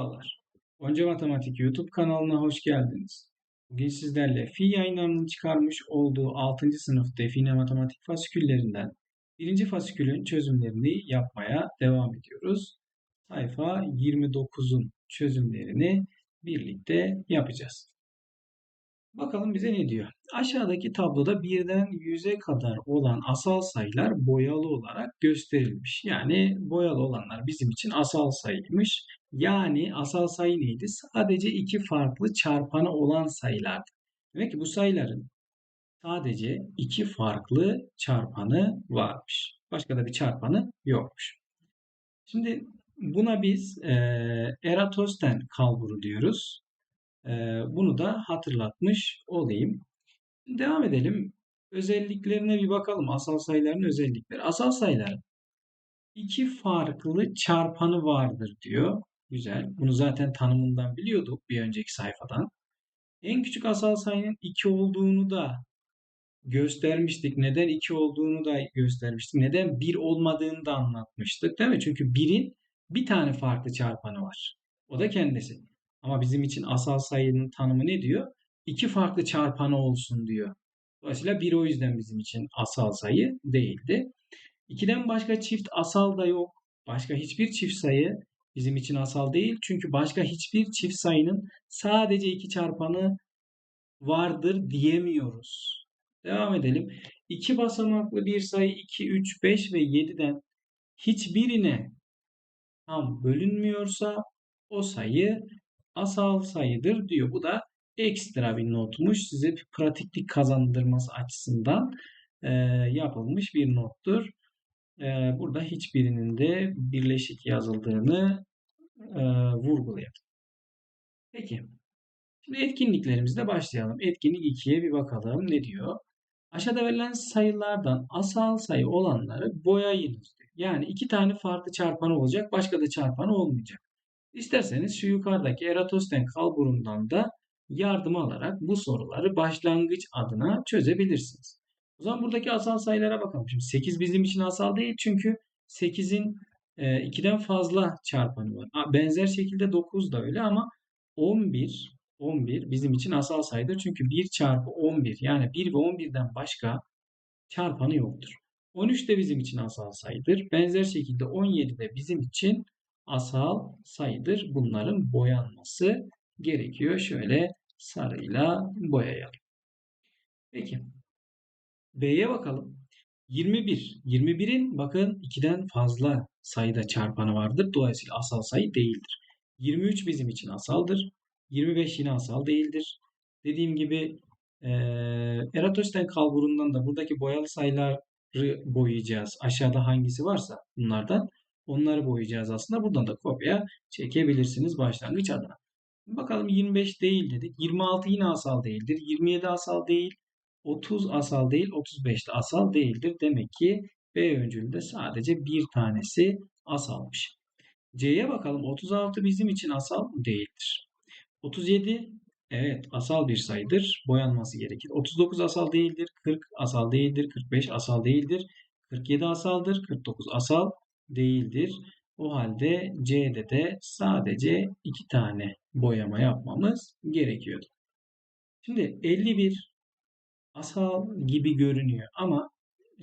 Merhabalar. Onca Matematik YouTube kanalına hoş geldiniz. Bugün sizlerle fi yayınlarının çıkarmış olduğu 6. sınıf define matematik fasiküllerinden 1. fasikülün çözümlerini yapmaya devam ediyoruz. Sayfa 29'un çözümlerini birlikte yapacağız. Bakalım bize ne diyor? Aşağıdaki tabloda birden yüze kadar olan asal sayılar boyalı olarak gösterilmiş. Yani boyalı olanlar bizim için asal sayıymış. Yani asal sayı neydi? Sadece iki farklı çarpanı olan sayılardı. Demek ki bu sayıların sadece iki farklı çarpanı varmış. Başka da bir çarpanı yokmuş. Şimdi buna biz e, Eratos'ten kalburu diyoruz. Ee, bunu da hatırlatmış olayım. Devam edelim. Özelliklerine bir bakalım. Asal sayıların özellikleri. Asal sayıların iki farklı çarpanı vardır diyor. Güzel. Bunu zaten tanımından biliyorduk bir önceki sayfadan. En küçük asal sayının 2 olduğunu da göstermiştik. Neden 2 olduğunu da göstermiştik. Neden 1 olmadığını da anlatmıştık. Değil mi? Çünkü 1'in bir tane farklı çarpanı var. O da kendisi. Ama bizim için asal sayının tanımı ne diyor? İki farklı çarpanı olsun diyor. Dolayısıyla bir o yüzden bizim için asal sayı değildi. İkiden başka çift asal da yok. Başka hiçbir çift sayı bizim için asal değil. Çünkü başka hiçbir çift sayının sadece iki çarpanı vardır diyemiyoruz. Devam edelim. İki basamaklı bir sayı 2, 3, 5 ve 7'den hiçbirine tam bölünmüyorsa o sayı asal sayıdır diyor. Bu da ekstra bir notmuş. Size bir pratiklik kazandırması açısından e, yapılmış bir nottur. E, burada hiçbirinin de birleşik yazıldığını e, vurgulayalım. Peki. Şimdi etkinliklerimizle başlayalım. Etkinlik 2'ye bir bakalım. Ne diyor? Aşağıda verilen sayılardan asal sayı olanları boyayınız. Yani iki tane farklı çarpanı olacak. Başka da çarpanı olmayacak. İsterseniz şu yukarıdaki Eratos'ten kalburundan da yardım alarak bu soruları başlangıç adına çözebilirsiniz. O zaman buradaki asal sayılara bakalım. Şimdi 8 bizim için asal değil çünkü 8'in e, 2'den fazla çarpanı var. Benzer şekilde 9 da öyle ama 11 11 bizim için asal sayıdır. Çünkü 1 çarpı 11 yani 1 ve 11'den başka çarpanı yoktur. 13 de bizim için asal sayıdır. Benzer şekilde 17 de bizim için asal sayıdır. Bunların boyanması gerekiyor. Şöyle sarıyla boyayalım. Peki. B'ye bakalım. 21. 21'in bakın 2'den fazla sayıda çarpanı vardır. Dolayısıyla asal sayı değildir. 23 bizim için asaldır. 25 yine asal değildir. Dediğim gibi e, Eratos'ten kalburundan da buradaki boyalı sayıları boyayacağız. Aşağıda hangisi varsa bunlardan. Onları boyayacağız aslında. Buradan da kopya çekebilirsiniz başlangıç adına. Bakalım 25 değil dedik. 26 yine asal değildir. 27 asal değil. 30 asal değil. 35 de asal değildir. Demek ki B öncülünde sadece bir tanesi asalmış. C'ye bakalım. 36 bizim için asal değildir. 37 evet asal bir sayıdır. Boyanması gerekir. 39 asal değildir. 40 asal değildir. 45 asal değildir. 47 asaldır. 49 asal değildir. O halde C'de de sadece iki tane boyama yapmamız gerekiyordu. Şimdi 51 asal gibi görünüyor ama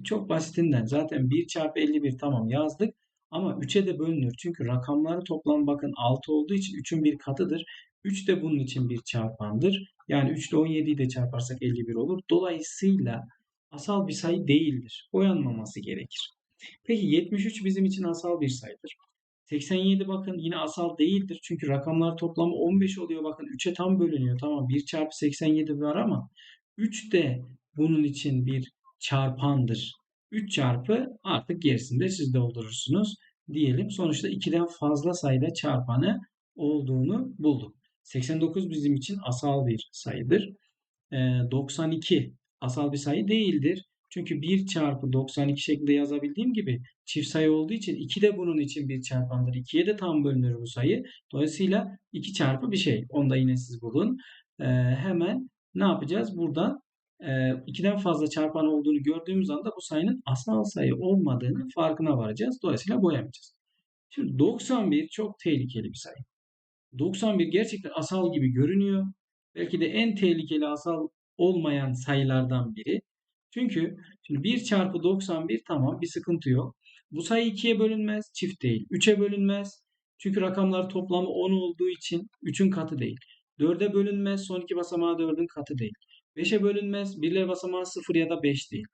çok basitinden zaten 1 çarpı 51 tamam yazdık ama 3'e de bölünür. Çünkü rakamları toplam bakın 6 olduğu için 3'ün bir katıdır. 3 de bunun için bir çarpandır. Yani 3 ile 17'yi de çarparsak 51 olur. Dolayısıyla asal bir sayı değildir. Boyanmaması gerekir. Peki 73 bizim için asal bir sayıdır. 87 bakın yine asal değildir. Çünkü rakamlar toplamı 15 oluyor. Bakın 3'e tam bölünüyor. Tamam 1 çarpı 87 var ama 3 de bunun için bir çarpandır. 3 çarpı artık gerisini de siz doldurursunuz diyelim. Sonuçta 2'den fazla sayıda çarpanı olduğunu bulduk. 89 bizim için asal bir sayıdır. 92 asal bir sayı değildir. Çünkü 1 çarpı 92 şeklinde yazabildiğim gibi çift sayı olduğu için 2 de bunun için bir çarpandır. 2'ye de tam bölünür bu sayı. Dolayısıyla 2 çarpı bir şey. Onu da yine siz bulun. Ee, hemen ne yapacağız? Buradan e, 2'den fazla çarpan olduğunu gördüğümüz anda bu sayının asal sayı olmadığını farkına varacağız. Dolayısıyla boyamayacağız. Şimdi 91 çok tehlikeli bir sayı. 91 gerçekten asal gibi görünüyor. Belki de en tehlikeli asal olmayan sayılardan biri. Çünkü şimdi 1 çarpı 91 tamam bir sıkıntı yok. Bu sayı 2'ye bölünmez, çift değil. 3'e bölünmez. Çünkü rakamlar toplamı 10 olduğu için 3'ün katı değil. 4'e bölünmez, son iki basamağı 4'ün katı değil. 5'e bölünmez, birler basamağı 0 ya da 5 değil.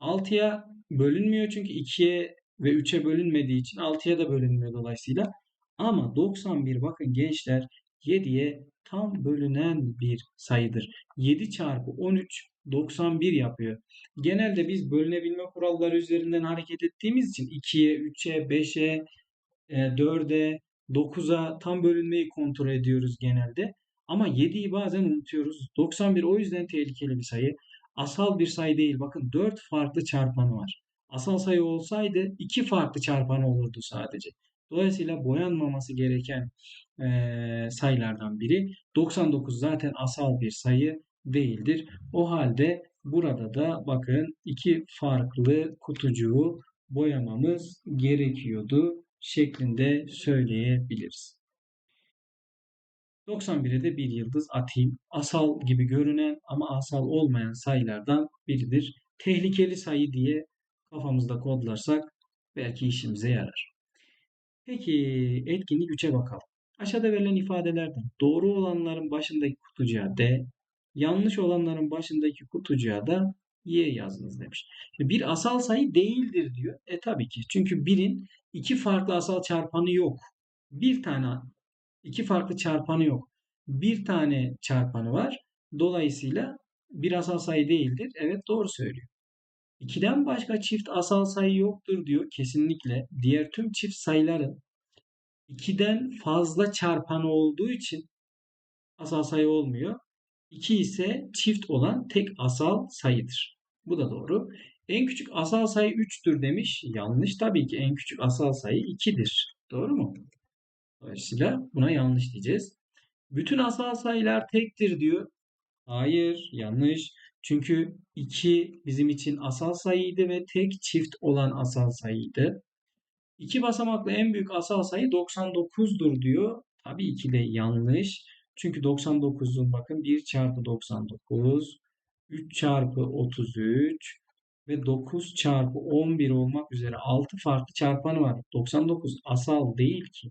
6'ya bölünmüyor çünkü 2'ye ve 3'e bölünmediği için 6'ya da bölünmüyor dolayısıyla. Ama 91 bakın gençler 7'ye tam bölünen bir sayıdır. 7 çarpı 13 91 yapıyor. Genelde biz bölünebilme kuralları üzerinden hareket ettiğimiz için 2'ye, 3'e, 5'e, 4'e, 9'a tam bölünmeyi kontrol ediyoruz genelde. Ama 7'yi bazen unutuyoruz. 91 o yüzden tehlikeli bir sayı. Asal bir sayı değil. Bakın 4 farklı çarpanı var. Asal sayı olsaydı 2 farklı çarpanı olurdu sadece. Dolayısıyla boyanmaması gereken e, sayılardan biri. 99 zaten asal bir sayı değildir. O halde burada da bakın iki farklı kutucuğu boyamamız gerekiyordu şeklinde söyleyebiliriz. 91'e de bir yıldız atayım. Asal gibi görünen ama asal olmayan sayılardan biridir. Tehlikeli sayı diye kafamızda kodlarsak belki işimize yarar. Peki etkinlik 3'e bakalım. Aşağıda verilen ifadelerden doğru olanların başındaki kutucuğa D, yanlış olanların başındaki kutucuğa da Y yazınız demiş. Şimdi bir asal sayı değildir diyor. E tabii ki. Çünkü birin iki farklı asal çarpanı yok. Bir tane iki farklı çarpanı yok. Bir tane çarpanı var. Dolayısıyla bir asal sayı değildir. Evet doğru söylüyor. 2'den başka çift asal sayı yoktur diyor kesinlikle. Diğer tüm çift sayıların 2'den fazla çarpanı olduğu için asal sayı olmuyor. 2 ise çift olan tek asal sayıdır. Bu da doğru. En küçük asal sayı 3'tür demiş. Yanlış tabii ki en küçük asal sayı 2'dir. Doğru mu? Dolayısıyla buna yanlış diyeceğiz. Bütün asal sayılar tektir diyor. Hayır, yanlış. Çünkü 2 bizim için asal sayıydı ve tek çift olan asal sayıydı. İki basamaklı en büyük asal sayı 99'dur diyor. Tabii ki de yanlış. Çünkü 99'un bakın 1 çarpı 99, 3 çarpı 33 ve 9 çarpı 11 olmak üzere 6 farklı çarpanı var. 99 asal değil ki.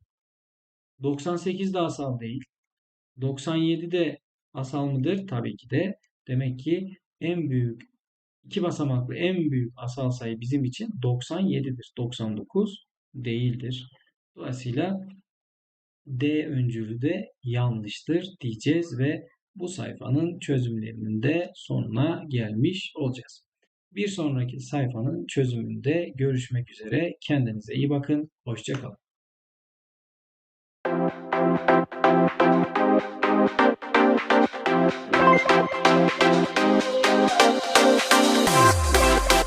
98 de asal değil. 97 de asal mıdır? Tabii ki de. Demek ki en büyük iki basamaklı en büyük asal sayı bizim için 97'dir. 99 değildir. Dolayısıyla D öncülü de yanlıştır diyeceğiz ve bu sayfanın çözümlerinin de sonuna gelmiş olacağız. Bir sonraki sayfanın çözümünde görüşmek üzere. Kendinize iyi bakın. Hoşçakalın. Thank you.